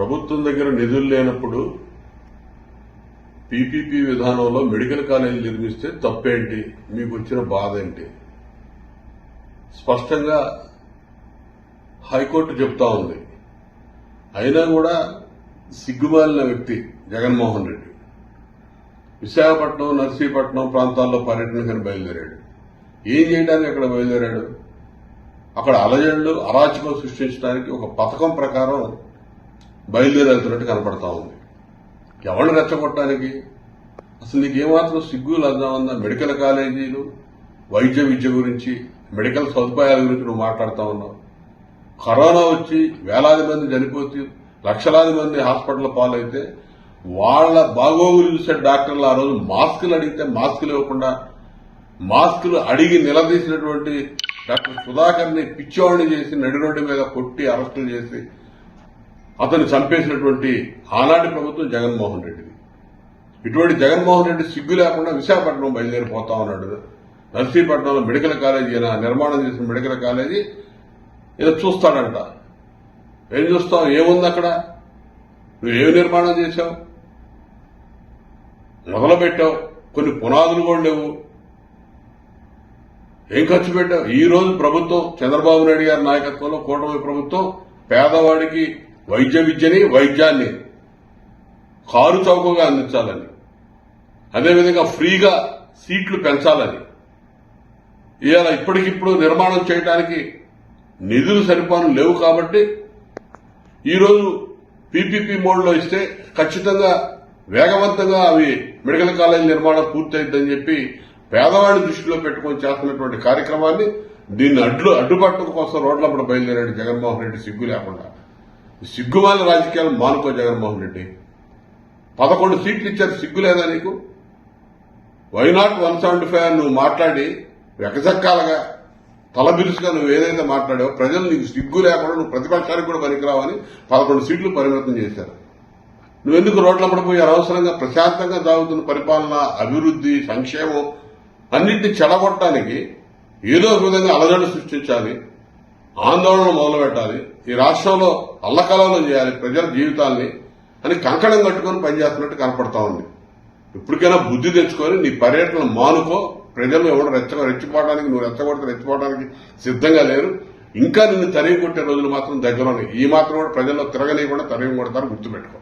ప్రభుత్వం దగ్గర నిధులు లేనప్పుడు పీపీపీ విధానంలో మెడికల్ కాలేజీ నిర్మిస్తే తప్పేంటి? మీకు వచ్చిన బాధ ఏంటి? స్పష్టంగా హైకోర్టు చెప్తా ఉంది. అయినా కూడా సిగ్గుమాలిన వ్యక్తి జగన్మోహన్ రెడ్డి. విశాఖపట్నం నర్సీపట్నం ప్రాంతాల్లో పర్యటనకని బయలుదేరాడు. ఏం చేయడానికి అక్కడ బయలుదేరాడు? అక్కడ అలజడులు అరాచకం సృష్టించడానికి ఒక పథకం ప్రకారం బయలుదేరి వెళ్తున్నట్టు కనపడతా ఉంది. ఎవరిని రెచ్చగొట్టడానికి? అసలు నీకు ఏమాత్రం సిగ్గు లద్దామన్నా ఉందా? మెడికల్ కాలేజీలు వైద్య విద్య గురించి మెడికల్ సదుపాయాల గురించి నువ్వు మాట్లాడుతా ఉన్నావు. కరోనా వచ్చి వేలాది మంది చనిపోతే లక్షలాది మంది హాస్పిటల్ పాలైతే వాళ్ళ బాగోగులు చూసే డాక్టర్లు ఆ రోజు మాస్కులు అడిగితే మాస్కులు ఇవ్వకుండా మాస్కులు అడిగి నిలదీసినటువంటి డాక్టర్ సుధాకర్ని పిచ్చోడిని చేసి నడి రోడ్డు మీద కొట్టి అరెస్టులు చేసి అతను చంపేసినటువంటి ఆనాటి ప్రభుత్వం జగన్మోహన్ రెడ్డిది. ఇటువంటి జగన్మోహన్ రెడ్డి సిగ్గు లేకుండా విశాఖపట్నం బయలుదేరిపోతా ఉన్నాడు. నర్సీపట్నంలో మెడికల్ కాలేజీ ఈయన నిర్మాణం చేసిన మెడికల్ కాలేజీ ఏదో చూస్తాడంట. ఏం చూస్తావు? ఏముంది అక్కడ? నువ్వు ఏమి నిర్మాణం చేశావు? మొదలుపెట్టావు. కొన్ని పునాదులు కూడా లేవు. ఏం ఖర్చు పెట్టావు? ఈ రోజు ప్రభుత్వం చంద్రబాబు నాయుడు గారి నాయకత్వంలో కూటమి ప్రభుత్వం పేదవాడికి వైద్య విద్యని వైద్యాన్ని కారు చౌకగా అందించాలని అదేవిధంగా ఫ్రీగా సీట్లు పెంచాలని ఇవాళ ఇప్పటికిప్పుడు నిర్మాణం చేయడానికి నిధులు సరిపాను లేవు కాబట్టి ఈరోజు పీపీపీ మోడ్లో ఇస్తే ఖచ్చితంగా వేగవంతంగా అవి మెడికల్ కాలేజ్ నిర్మాణం పూర్తయిద్దని చెప్పి పేదవాడిని దృష్టిలో పెట్టుకొని చేస్తున్నటువంటి కార్యక్రమాన్ని దీన్ని అడ్డు అడ్డుపట్టడం కోసం రోడ్లప్పుడు బయలుదేరాడు జగన్మోహన్ రెడ్డి సిగ్గు లేకుండా. సిగ్గుమాల రాజకీయాలు మానుకో జగన్మోహన్ రెడ్డి. పదకొండు సీట్లు ఇచ్చారు సిగ్గు లేదా నీకు? వైనాట్ వన్ సెవెంటీ ఫైవ్ నువ్వు మాట్లాడి వెకజక్కాలుగా తలబిరుసుగా నువ్వు ఏదైతే మాట్లాడావో ప్రజలు నీకు సిగ్గు లేకుండా నువ్వు ప్రతిపక్షానికి కూడా పనికిరావని పదకొండు సీట్లు పరిమితం చేశారు. నువ్వెందుకు రోడ్ల పడిపోయి అనవసరంగా ప్రశాంతంగా సాగుతున్న పరిపాలన అభివృద్ధి సంక్షేమం అన్నింటినీ చెడగొట్టడానికి ఏదో ఒక విధంగా అలజడి సృష్టించాలి. ఆందోళన మొదలు పెట్టాలి ఈ రాష్ట్రంలో అల్లకలవలం చేయాలి ప్రజల జీవితాల్ని అని కంకణం కట్టుకొని పనిచేస్తున్నట్టు కనపడతా ఉంది. ఇప్పటికైనా బుద్ధి తెచ్చుకొని నీ పర్యటన మానుకో. ప్రజలు ఎవరు రెచ్చ రెచ్చిపోవడానికి నువ్వు రెచ్చగొడితే రెచ్చిపోవడానికి సిద్ధంగా లేరు. ఇంకా నిన్ను తరిగి కొట్టే రోజులు మాత్రం దగ్గరలోనే ఉన్నాయి. ఈ మాత్రం కూడా ప్రజల్లో తిరగనీయకుండా తరిగి కొడతారు గుర్తుపెట్టుకో.